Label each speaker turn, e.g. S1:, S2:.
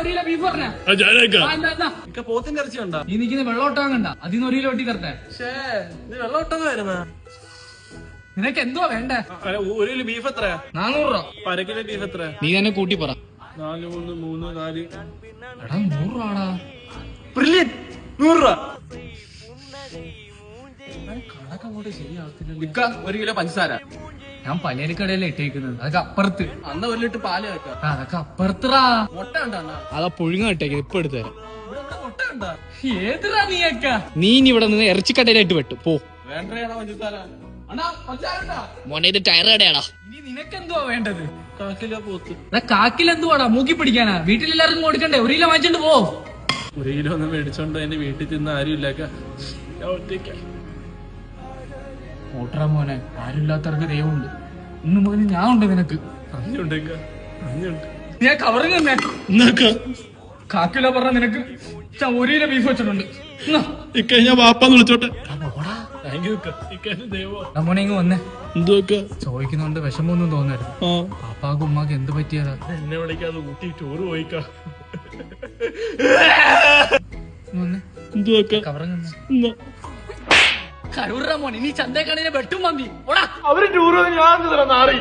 S1: ഒരു kilo beef പറഞ്ഞ
S2: പോത്തിന്റെ ഇറച്ചി ഉണ്ടോ?
S1: ഈ നിൽക്കുന്ന അതിന്ന് ഒരു കിലോ വെട്ടി തരട്ടെ
S2: നീ ഇത് വെള്ളമൊട്ടമായിരുന്ന
S1: നിനക്ക് എന്തുവാ വേണ്ടേ?
S2: ഒരു കിലോ ബീഫ് എത്രയാ?
S1: നാനൂറ് രൂപ.
S2: അര കിലോ ബീഫ് എത്രയാ?
S1: നീ തന്നെ കൂട്ടി പറ.
S2: നാല് മൂന്ന് മൂന്ന് നാല്.
S1: എടാ നൂറ് രൂപടാ.
S2: ബ്രില്യൻ നൂറ് രൂപ. ഒരു കിലോ പഞ്ചസാര.
S1: ഞാൻ പലചരക്കടയല്ലേ ഇട്ടേക്കുന്നത്. അതൊക്കെ അപ്പുറത്ത്.
S2: അന്ന ഒരു ലിറ്റർ പാൽ വെക്കാം
S1: അതൊക്കെ അപ്പുറത്തറാ.
S2: മുട്ട ഉണ്ടോ അണ്ണാ?
S3: അതാ പുഴുങ്ങ ഇട്ടേക്ക് ഇപ്പൊ എടുത്തു തരാം.
S2: ഇവിടെ ഇവിടെ മുട്ട ഉണ്ടോ?
S1: ഏതിരാ നീയൊക്കെ?
S3: നീ ഇനി ഇവിടെ നിന്ന് ഇറച്ചിക്കടയിലായിട്ട് വെട്ടു. പോ.
S2: വേണ്ടയാണോ പഞ്ചസാര അണ്ണാ
S3: മോനെ ഇത് ടയർ കടയാടാ.
S1: ഇനി നിനക്ക് എന്തുവാ വേണ്ടത്?
S2: കാക്കില കിലോ പോത്ത്.
S1: എടാ കാക്കിൽ എന്തുവാടാ മൂക്കി പിടിക്കാനാ. വീട്ടിലെല്ലാവർക്കും കൊടുക്കണ്ടേ? ഒരു കിലോ വാങ്ങിച്ചോണ്ട് പോ.
S2: ഒരു കിലോ ഒന്നും മേടിച്ചോണ്ട് എന്റെ വീട്ടിൽ തിന്ന ആരും ഇല്ലാക്ക ഞാൻ ഒറ്റയ്ക്ക.
S1: ഓട്ടറ മോനെ ആരുമില്ലാത്തവർക്ക് ദൈവമുണ്ട്. ഇന്ന് മുതൽ ഞാൻ ഉണ്ട് നിനക്ക് ഞാൻ കവറിങ് തന്നെ. കാക്കില പറഞ്ഞ നിനക്ക് ഞാൻ ഒരു കിലോ ബീഫ് വെച്ചിട്ടുണ്ട്.
S3: ഇക്കഴിഞ്ഞ വാപ്പാന്ന് വിളിച്ചോട്ടെ.
S1: എടാ, പോടാ.
S2: താങ്ക് യു ഇക്ക. ഇക്ക ദൈവം.
S1: എടാ മോനെ ഇങ്ങ് വന്നേ. ചോദിക്കുന്നോണ്ട് വിഷമൊന്നും തോന്നരുത്. പാപ്പാക്കും ഉമ്മാക്ക് എന്ത് പറ്റിയതാ?
S2: എന്നെ വിളിക്കാതെ ഊട്ടി ചോറ് പോയിക്കാ
S1: കവറങ്ങ കരൂറ മോനെ നീ വെട്ടും മന്തി
S2: അവർ ടൂറ് ഞാൻ നാറി